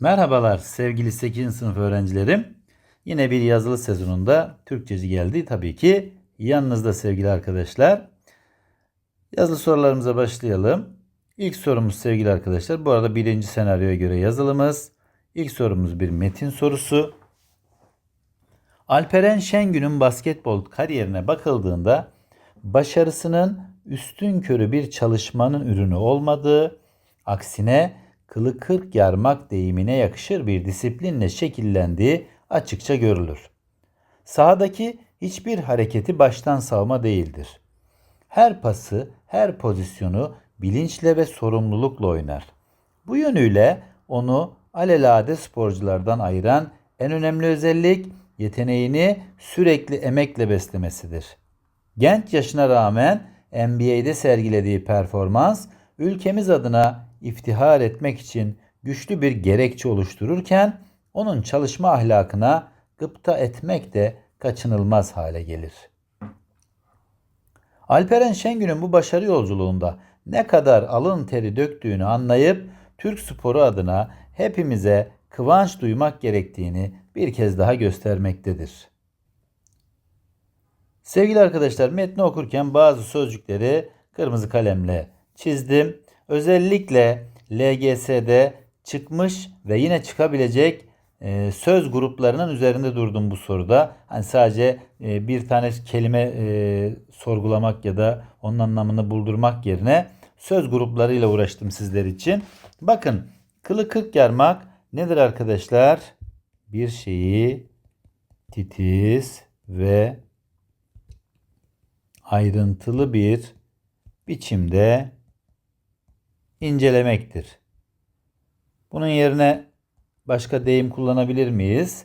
Merhabalar sevgili 8. sınıf öğrencilerim. Yine bir yazılı sezonunda Türkçeci geldi tabii ki. Yanınızda sevgili arkadaşlar. Yazılı sorularımıza başlayalım. İlk sorumuz sevgili arkadaşlar. Bu arada birinci senaryoya göre yazılımız. İlk sorumuz bir metin sorusu. Alperen Şengün'ün basketbol kariyerine bakıldığında başarısının üstün körü bir çalışmanın ürünü olmadığı, aksine kılı kırk yarmak deyimine yakışır bir disiplinle şekillendiği açıkça görülür. Sahadaki hiçbir hareketi baştan savma değildir. Her pası, her pozisyonu bilinçle ve sorumlulukla oynar. Bu yönüyle onu alelade sporculardan ayıran en önemli özellik yeteneğini sürekli emekle beslemesidir. Genç yaşına rağmen NBA'de sergilediği performans ülkemiz adına iftihar etmek için güçlü bir gerekçe oluştururken onun çalışma ahlakına gıpta etmek de kaçınılmaz hale gelir. Alperen Şengün'ün bu başarı yolculuğunda ne kadar alın teri döktüğünü anlayıp Türk sporu adına hepimize kıvanç duymak gerektiğini bir kez daha göstermektedir. Sevgili arkadaşlar metni okurken bazı sözcükleri kırmızı kalemle çizdim. Özellikle LGS'de çıkmış ve yine çıkabilecek e, söz gruplarının üzerinde durdum bu soruda. Hani sadece e, bir tane kelime e, sorgulamak ya da onun anlamını buldurmak yerine söz gruplarıyla uğraştım sizler için. Bakın kılı kırk yarmak nedir arkadaşlar? Bir şeyi titiz ve ayrıntılı bir biçimde incelemektir. Bunun yerine başka deyim kullanabilir miyiz?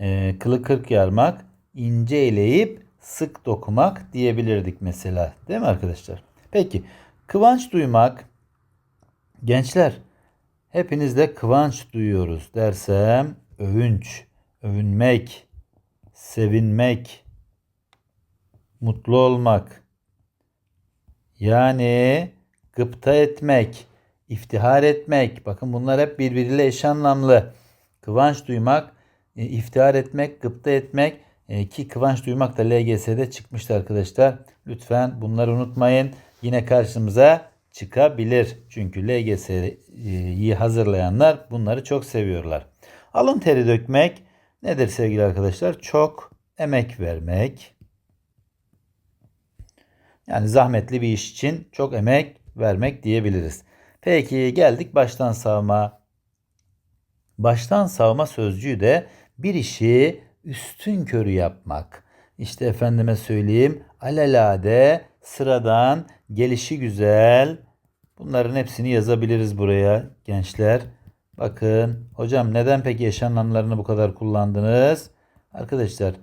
Ee, kılı kırk yarmak, ince eleyip sık dokumak diyebilirdik mesela. Değil mi arkadaşlar? Peki kıvanç duymak gençler hepiniz de kıvanç duyuyoruz dersem övünç, övünmek, sevinmek, mutlu olmak. Yani gıpta etmek, iftihar etmek. Bakın bunlar hep birbiriyle eş anlamlı. Kıvanç duymak, e, iftihar etmek, gıpta etmek e, ki kıvanç duymak da LGS'de çıkmıştı arkadaşlar. Lütfen bunları unutmayın. Yine karşımıza çıkabilir. Çünkü LGS'yi hazırlayanlar bunları çok seviyorlar. Alın teri dökmek nedir sevgili arkadaşlar? Çok emek vermek. Yani zahmetli bir iş için çok emek vermek diyebiliriz. Peki geldik baştan savma. Baştan savma sözcüğü de bir işi üstün körü yapmak. İşte efendime söyleyeyim alelade, sıradan, gelişi güzel. Bunların hepsini yazabiliriz buraya gençler. Bakın hocam neden peki eş anlamlarını bu kadar kullandınız? Arkadaşlar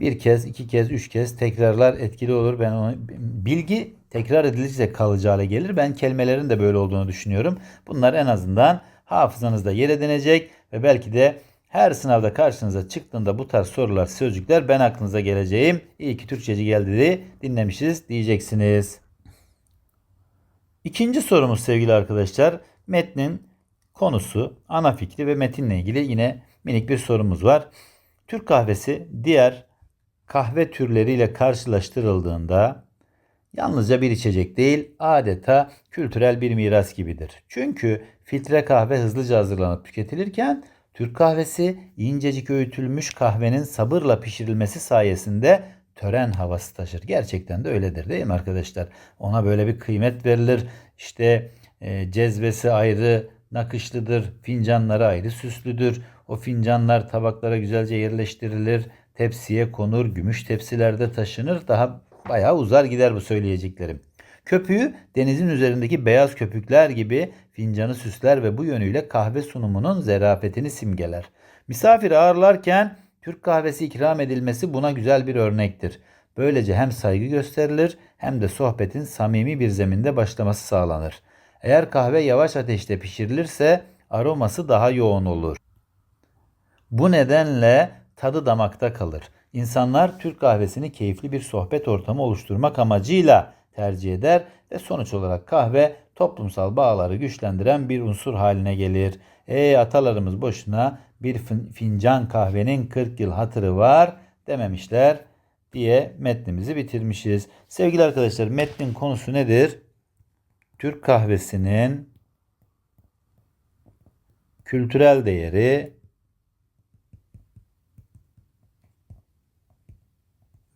bir kez, iki kez, üç kez tekrarlar etkili olur. Ben onu bilgi tekrar edildikçe kalıcı hale gelir. Ben kelimelerin de böyle olduğunu düşünüyorum. Bunlar en azından hafızanızda yer edinecek ve belki de her sınavda karşınıza çıktığında bu tarz sorular, sözcükler ben aklınıza geleceğim. İyi ki Türkçeci geldi dinlemişiz diyeceksiniz. İkinci sorumuz sevgili arkadaşlar. Metnin konusu, ana fikri ve metinle ilgili yine minik bir sorumuz var. Türk kahvesi diğer kahve türleriyle karşılaştırıldığında yalnızca bir içecek değil adeta kültürel bir miras gibidir. Çünkü filtre kahve hızlıca hazırlanıp tüketilirken Türk kahvesi incecik öğütülmüş kahvenin sabırla pişirilmesi sayesinde tören havası taşır. Gerçekten de öyledir değil mi arkadaşlar? Ona böyle bir kıymet verilir. İşte e, cezvesi ayrı, nakışlıdır, fincanları ayrı, süslüdür. O fincanlar tabaklara güzelce yerleştirilir, tepsiye konur, gümüş tepsilerde taşınır. Daha bayağı uzar gider bu söyleyeceklerim. Köpüğü denizin üzerindeki beyaz köpükler gibi fincanı süsler ve bu yönüyle kahve sunumunun zerafetini simgeler. Misafir ağırlarken Türk kahvesi ikram edilmesi buna güzel bir örnektir. Böylece hem saygı gösterilir hem de sohbetin samimi bir zeminde başlaması sağlanır. Eğer kahve yavaş ateşte pişirilirse aroması daha yoğun olur. Bu nedenle tadı damakta kalır. İnsanlar Türk kahvesini keyifli bir sohbet ortamı oluşturmak amacıyla tercih eder ve sonuç olarak kahve toplumsal bağları güçlendiren bir unsur haline gelir. E atalarımız boşuna bir fin- fincan kahvenin 40 yıl hatırı var dememişler diye metnimizi bitirmişiz. Sevgili arkadaşlar metnin konusu nedir? Türk kahvesinin kültürel değeri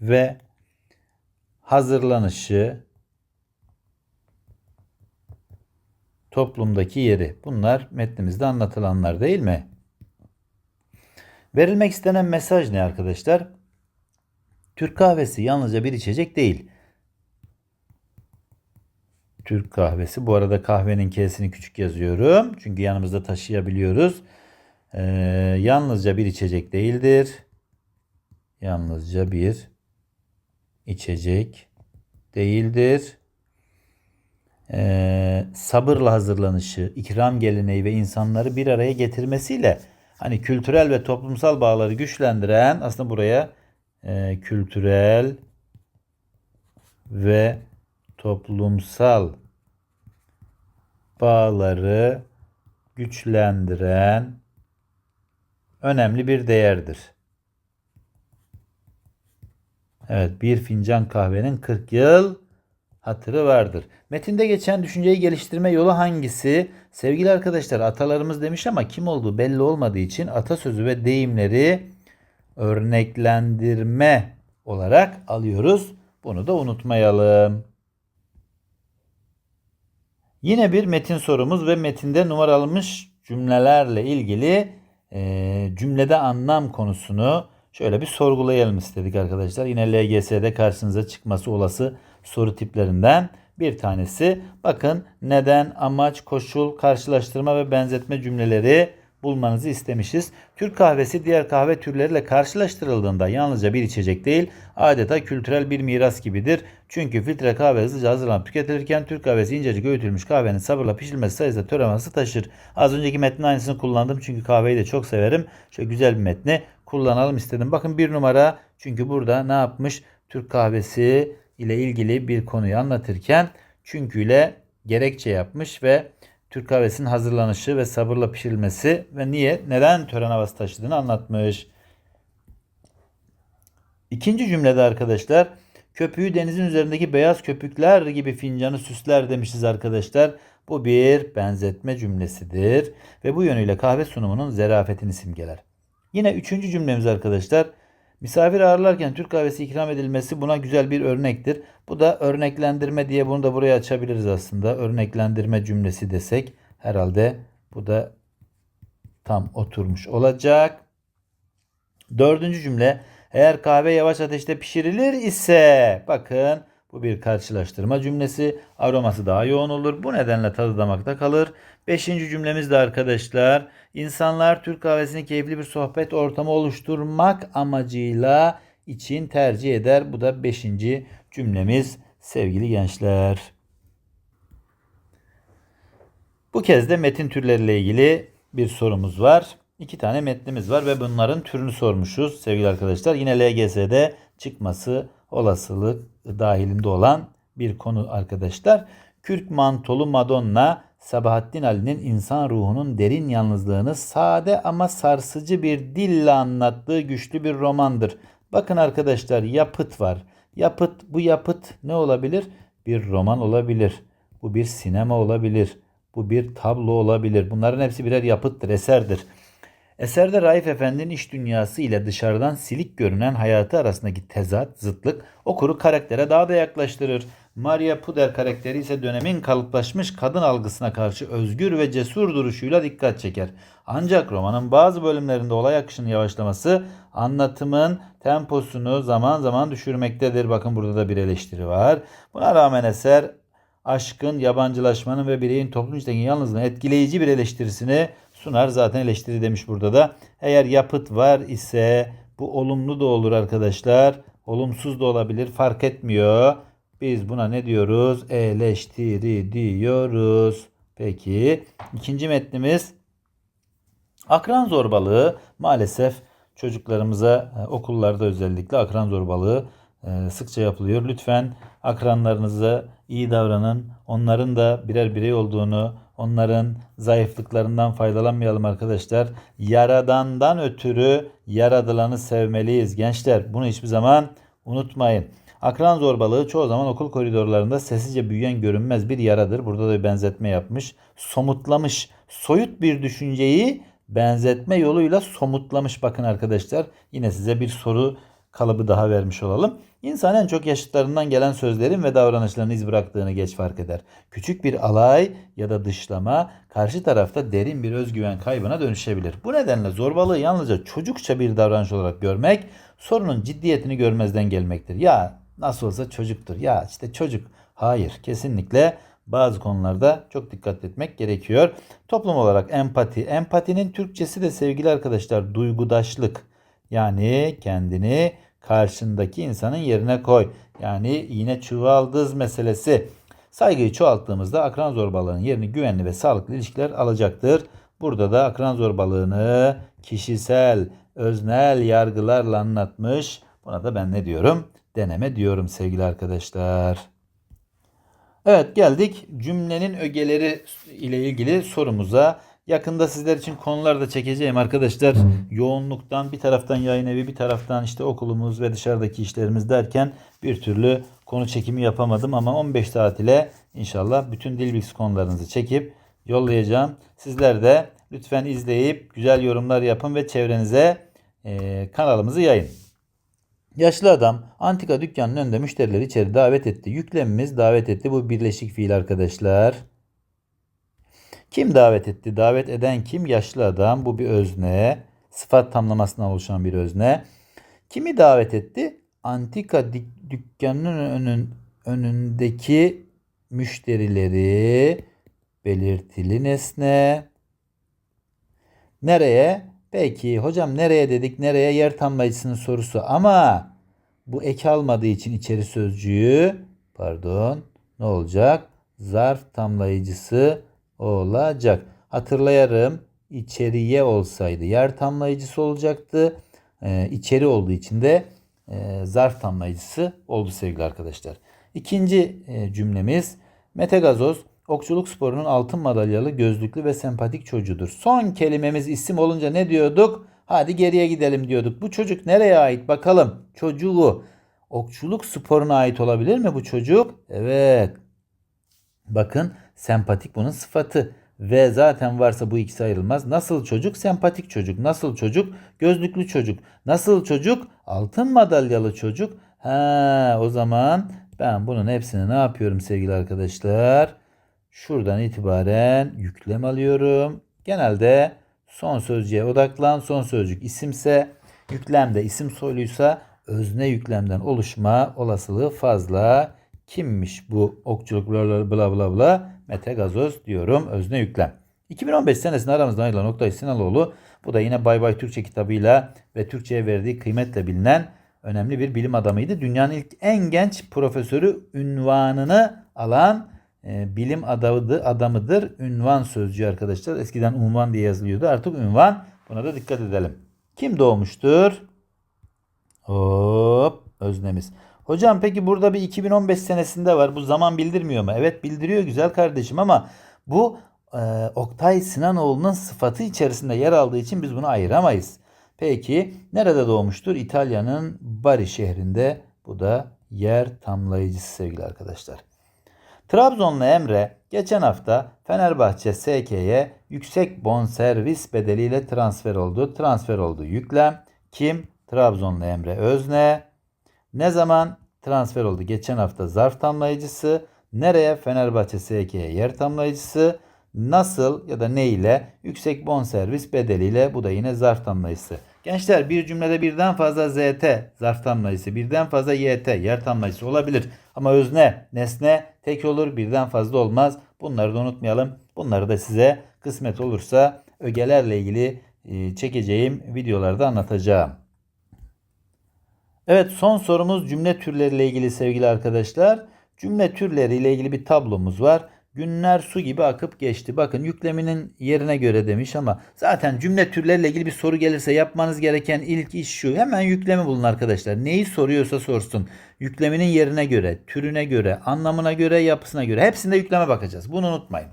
ve hazırlanışı toplumdaki yeri. Bunlar metnimizde anlatılanlar değil mi? Verilmek istenen mesaj ne arkadaşlar? Türk kahvesi yalnızca bir içecek değil. Türk kahvesi. Bu arada kahvenin K'sini küçük yazıyorum. Çünkü yanımızda taşıyabiliyoruz. Ee, yalnızca bir içecek değildir. Yalnızca bir içecek değildir. Ee, sabırla hazırlanışı, ikram geleneği ve insanları bir araya getirmesiyle hani kültürel ve toplumsal bağları güçlendiren aslında buraya e, kültürel ve toplumsal bağları güçlendiren önemli bir değerdir. Evet, bir fincan kahvenin 40 yıl hatırı vardır. Metinde geçen düşünceyi geliştirme yolu hangisi? Sevgili arkadaşlar, atalarımız demiş ama kim olduğu belli olmadığı için atasözü ve deyimleri örneklendirme olarak alıyoruz. Bunu da unutmayalım. Yine bir metin sorumuz ve metinde numaralanmış cümlelerle ilgili e, cümlede anlam konusunu şöyle bir sorgulayalım istedik arkadaşlar. Yine LGS'de karşınıza çıkması olası soru tiplerinden bir tanesi. Bakın neden, amaç, koşul, karşılaştırma ve benzetme cümleleri bulmanızı istemişiz. Türk kahvesi diğer kahve türleriyle karşılaştırıldığında yalnızca bir içecek değil, adeta kültürel bir miras gibidir. Çünkü filtre kahve hızlıca hazırlanıp tüketilirken Türk kahvesi incecik öğütülmüş kahvenin sabırla pişirilmesi sayesinde töreması taşır. Az önceki metnin aynısını kullandım çünkü kahveyi de çok severim. Şöyle güzel bir metni kullanalım istedim. Bakın bir numara çünkü burada ne yapmış? Türk kahvesi ile ilgili bir konuyu anlatırken çünkü ile gerekçe yapmış ve Türk kahvesinin hazırlanışı ve sabırla pişirilmesi ve niye, neden tören havası taşıdığını anlatmış. İkinci cümlede arkadaşlar köpüğü denizin üzerindeki beyaz köpükler gibi fincanı süsler demişiz arkadaşlar. Bu bir benzetme cümlesidir ve bu yönüyle kahve sunumunun zerafetini simgeler. Yine üçüncü cümlemiz arkadaşlar. Misafir ağırlarken Türk kahvesi ikram edilmesi buna güzel bir örnektir. Bu da örneklendirme diye bunu da buraya açabiliriz aslında. Örneklendirme cümlesi desek herhalde bu da tam oturmuş olacak. Dördüncü cümle eğer kahve yavaş ateşte pişirilir ise bakın bu bir karşılaştırma cümlesi. Aroması daha yoğun olur. Bu nedenle tadı damakta kalır. Beşinci cümlemiz de arkadaşlar. İnsanlar Türk kahvesini keyifli bir sohbet ortamı oluşturmak amacıyla için tercih eder. Bu da beşinci cümlemiz sevgili gençler. Bu kez de metin türleriyle ilgili bir sorumuz var. İki tane metnimiz var ve bunların türünü sormuşuz sevgili arkadaşlar. Yine LGS'de çıkması olasılık dahilinde olan bir konu arkadaşlar. Kürk mantolu Madonna Sabahattin Ali'nin insan ruhunun derin yalnızlığını sade ama sarsıcı bir dille anlattığı güçlü bir romandır. Bakın arkadaşlar yapıt var. Yapıt bu yapıt ne olabilir? Bir roman olabilir. Bu bir sinema olabilir. Bu bir tablo olabilir. Bunların hepsi birer yapıttır, eserdir. Eserde Raif Efendi'nin iş dünyası ile dışarıdan silik görünen hayatı arasındaki tezat, zıtlık okuru karaktere daha da yaklaştırır. Maria Puder karakteri ise dönemin kalıplaşmış kadın algısına karşı özgür ve cesur duruşuyla dikkat çeker. Ancak romanın bazı bölümlerinde olay akışının yavaşlaması anlatımın temposunu zaman zaman düşürmektedir. Bakın burada da bir eleştiri var. Buna rağmen eser aşkın, yabancılaşmanın ve bireyin toplum içindeki yalnızlığın etkileyici bir eleştirisini sunar. Zaten eleştiri demiş burada da. Eğer yapıt var ise bu olumlu da olur arkadaşlar. Olumsuz da olabilir. Fark etmiyor. Biz buna ne diyoruz? Eleştiri diyoruz. Peki. ikinci metnimiz akran zorbalığı maalesef çocuklarımıza e, okullarda özellikle akran zorbalığı e, sıkça yapılıyor. Lütfen akranlarınıza iyi davranın. Onların da birer birey olduğunu, onların zayıflıklarından faydalanmayalım arkadaşlar. Yaradandan ötürü yaradılanı sevmeliyiz gençler. Bunu hiçbir zaman unutmayın. Akran zorbalığı çoğu zaman okul koridorlarında sessizce büyüyen görünmez bir yaradır. Burada da bir benzetme yapmış. Somutlamış, soyut bir düşünceyi benzetme yoluyla somutlamış. Bakın arkadaşlar yine size bir soru kalıbı daha vermiş olalım. İnsan en çok yaşıtlarından gelen sözlerin ve davranışların iz bıraktığını geç fark eder. Küçük bir alay ya da dışlama karşı tarafta derin bir özgüven kaybına dönüşebilir. Bu nedenle zorbalığı yalnızca çocukça bir davranış olarak görmek sorunun ciddiyetini görmezden gelmektir. Ya nasıl olsa çocuktur. Ya işte çocuk. Hayır kesinlikle bazı konularda çok dikkat etmek gerekiyor. Toplum olarak empati. Empatinin Türkçesi de sevgili arkadaşlar duygudaşlık. Yani kendini karşındaki insanın yerine koy. Yani yine çuvaldız meselesi. Saygıyı çoğalttığımızda akran zorbalığının yerini güvenli ve sağlıklı ilişkiler alacaktır. Burada da akran zorbalığını kişisel, öznel yargılarla anlatmış. Buna da ben ne diyorum? Deneme diyorum sevgili arkadaşlar. Evet geldik cümlenin ögeleri ile ilgili sorumuza. Yakında sizler için konular da çekeceğim arkadaşlar. Yoğunluktan bir taraftan yayın evi bir taraftan işte okulumuz ve dışarıdaki işlerimiz derken bir türlü konu çekimi yapamadım ama 15 saat ile inşallah bütün dil bilgisi konularınızı çekip yollayacağım. Sizler de lütfen izleyip güzel yorumlar yapın ve çevrenize eee, kanalımızı yayın. Yaşlı adam antika dükkanının önünde müşterileri içeri davet etti. Yüklemimiz davet etti. Bu birleşik fiil arkadaşlar. Kim davet etti? Davet eden kim? Yaşlı adam. Bu bir özne. Sıfat tamlamasından oluşan bir özne. Kimi davet etti? Antika dik- dükkanının önün, önündeki müşterileri belirtili nesne. Nereye? Peki hocam nereye dedik? Nereye? Yer tamlayıcısının sorusu. Ama bu eki almadığı için içeri sözcüğü pardon ne olacak? Zarf tamlayıcısı olacak. Hatırlayarım içeriye olsaydı yer tamlayıcısı olacaktı. Ee, içeri olduğu için de e, zarf tamlayıcısı oldu sevgili arkadaşlar. İkinci e, cümlemiz Mete Gazoz okçuluk sporunun altın madalyalı gözlüklü ve sempatik çocuğudur. Son kelimemiz isim olunca ne diyorduk? Hadi geriye gidelim diyorduk. Bu çocuk nereye ait bakalım? Çocuğu okçuluk sporuna ait olabilir mi bu çocuk? Evet. Bakın sempatik bunun sıfatı. Ve zaten varsa bu ikisi ayrılmaz. Nasıl çocuk? Sempatik çocuk. Nasıl çocuk? Gözlüklü çocuk. Nasıl çocuk? Altın madalyalı çocuk. Ha, o zaman ben bunun hepsini ne yapıyorum sevgili arkadaşlar? Şuradan itibaren yüklem alıyorum. Genelde son sözcüğe odaklan. Son sözcük isimse, yüklemde isim soyluysa özne yüklemden oluşma olasılığı fazla. Kimmiş bu okçuluk bla bla bla? Mete Gazoz diyorum özne yüklem. 2015 senesinde aramızdan ayrılan Oktay Sinaloğlu bu da yine Bay Bay Türkçe kitabıyla ve Türkçe'ye verdiği kıymetle bilinen önemli bir bilim adamıydı. Dünyanın ilk en genç profesörü ünvanını alan e, bilim adamıdır, adamıdır. Ünvan sözcüğü arkadaşlar. Eskiden unvan diye yazılıyordu. Artık ünvan. Buna da dikkat edelim. Kim doğmuştur? Hop öznemiz. Hocam peki burada bir 2015 senesinde var. Bu zaman bildirmiyor mu? Evet bildiriyor güzel kardeşim ama bu e, Oktay Sinanoğlu'nun sıfatı içerisinde yer aldığı için biz bunu ayıramayız. Peki nerede doğmuştur? İtalya'nın Bari şehrinde. Bu da yer tamlayıcısı sevgili arkadaşlar. Trabzonlu Emre geçen hafta Fenerbahçe SK'ye yüksek bonservis bedeliyle transfer oldu. Transfer oldu yüklem. Kim? Trabzonlu Emre Özne. Ne zaman transfer oldu? Geçen hafta zarf tamlayıcısı. Nereye? Fenerbahçe SK'ye yer tamlayıcısı. Nasıl ya da ne ile? Yüksek bonservis bedeliyle bu da yine zarf tamlayıcısı. Gençler bir cümlede birden fazla ZT zarf tamlayıcısı, birden fazla YT yer tamlayıcısı olabilir. Ama özne, nesne tek olur birden fazla olmaz. Bunları da unutmayalım. Bunları da size kısmet olursa ögelerle ilgili çekeceğim videolarda anlatacağım. Evet son sorumuz cümle türleriyle ilgili sevgili arkadaşlar. Cümle türleriyle ilgili bir tablomuz var. Günler su gibi akıp geçti. Bakın yükleminin yerine göre demiş ama zaten cümle türleriyle ilgili bir soru gelirse yapmanız gereken ilk iş şu. Hemen yüklemi bulun arkadaşlar. Neyi soruyorsa sorsun. Yükleminin yerine göre, türüne göre, anlamına göre, yapısına göre. Hepsinde yükleme bakacağız. Bunu unutmayın.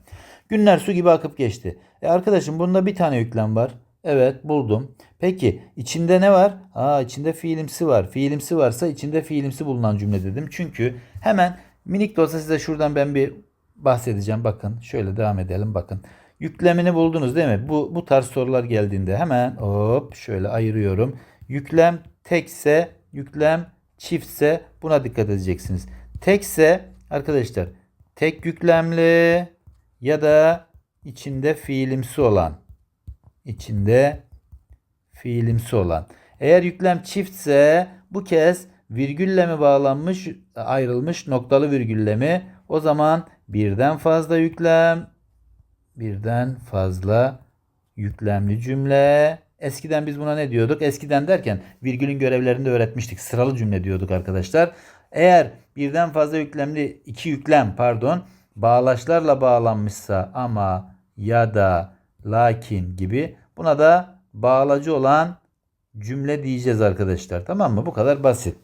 Günler su gibi akıp geçti. E arkadaşım bunda bir tane yüklem var. Evet buldum. Peki içinde ne var? Aa içinde fiilimsi var. Fiilimsi varsa içinde fiilimsi bulunan cümle dedim. Çünkü hemen minik de olsa size şuradan ben bir bahsedeceğim. Bakın şöyle devam edelim bakın. Yüklemini buldunuz değil mi? Bu, bu tarz sorular geldiğinde hemen hop şöyle ayırıyorum. Yüklem tekse, yüklem çiftse buna dikkat edeceksiniz. Tekse arkadaşlar tek yüklemli ya da içinde fiilimsi olan içinde fiilimsi olan. Eğer yüklem çiftse bu kez virgülle mi bağlanmış, ayrılmış noktalı virgülle mi? O zaman birden fazla yüklem, birden fazla yüklemli cümle. Eskiden biz buna ne diyorduk? Eskiden derken virgülün görevlerini de öğretmiştik. Sıralı cümle diyorduk arkadaşlar. Eğer birden fazla yüklemli, iki yüklem pardon, bağlaçlarla bağlanmışsa ama ya da lakin gibi buna da bağlacı olan cümle diyeceğiz arkadaşlar. Tamam mı? Bu kadar basit.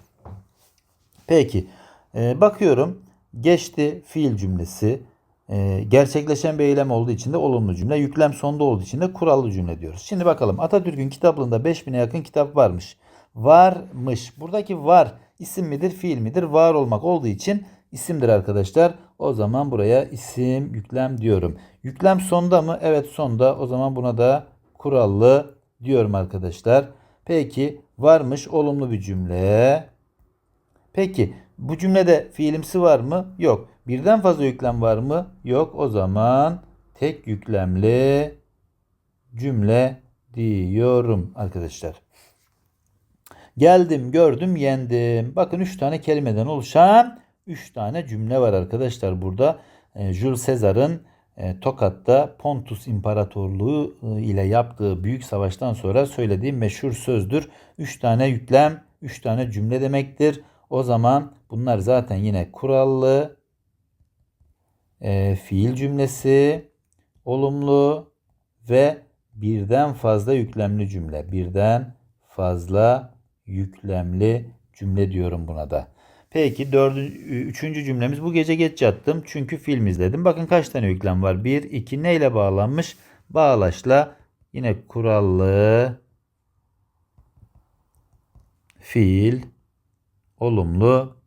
Peki. Ee, bakıyorum. Geçti fiil cümlesi. Ee, gerçekleşen bir eylem olduğu için de olumlu cümle. Yüklem sonda olduğu için de kurallı cümle diyoruz. Şimdi bakalım. Atatürk'ün kitaplığında 5000'e yakın kitap varmış. Varmış. Buradaki var isim midir, fiil midir? Var olmak olduğu için isimdir arkadaşlar. O zaman buraya isim yüklem diyorum. Yüklem sonda mı? Evet sonda. O zaman buna da kurallı diyorum arkadaşlar. Peki varmış olumlu bir cümle. Peki bu cümlede fiilimsi var mı? Yok. Birden fazla yüklem var mı? Yok. O zaman tek yüklemli cümle diyorum arkadaşlar. Geldim, gördüm, yendim. Bakın 3 tane kelimeden oluşan 3 tane cümle var arkadaşlar burada. E, Jules Caesar'ın Tokat'ta Pontus İmparatorluğu e, ile yaptığı büyük savaştan sonra söylediği meşhur sözdür. 3 tane yüklem, 3 tane cümle demektir. O zaman bunlar zaten yine kurallı e, fiil cümlesi, olumlu ve birden fazla yüklemli cümle. Birden fazla yüklemli cümle diyorum buna da. Peki dördüncü, üçüncü cümlemiz bu gece geç yattım çünkü film izledim. Bakın kaç tane yüklem var? Bir, iki neyle bağlanmış? Bağlaçla yine kurallı fiil olumlu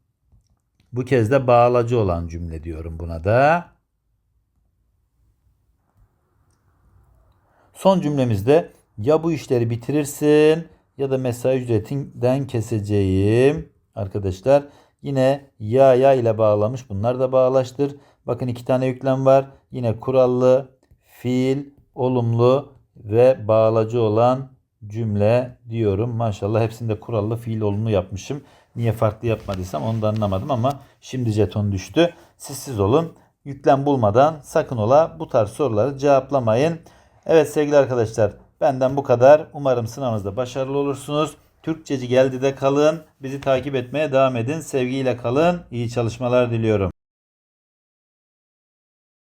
bu kez de bağlacı olan cümle diyorum buna da. Son cümlemizde ya bu işleri bitirirsin ya da mesai ücretinden keseceğim. Arkadaşlar yine ya ya ile bağlamış. Bunlar da bağlaştır. Bakın iki tane yüklem var. Yine kurallı, fiil, olumlu ve bağlacı olan cümle diyorum. Maşallah hepsinde kurallı, fiil, olumlu yapmışım. Niye farklı yapmadıysam onu da anlamadım ama şimdi jeton düştü. Siz siz olun. Yüklem bulmadan sakın ola bu tarz soruları cevaplamayın. Evet sevgili arkadaşlar benden bu kadar. Umarım sınavınızda başarılı olursunuz. Türkçeci geldi de kalın. Bizi takip etmeye devam edin. Sevgiyle kalın. İyi çalışmalar diliyorum.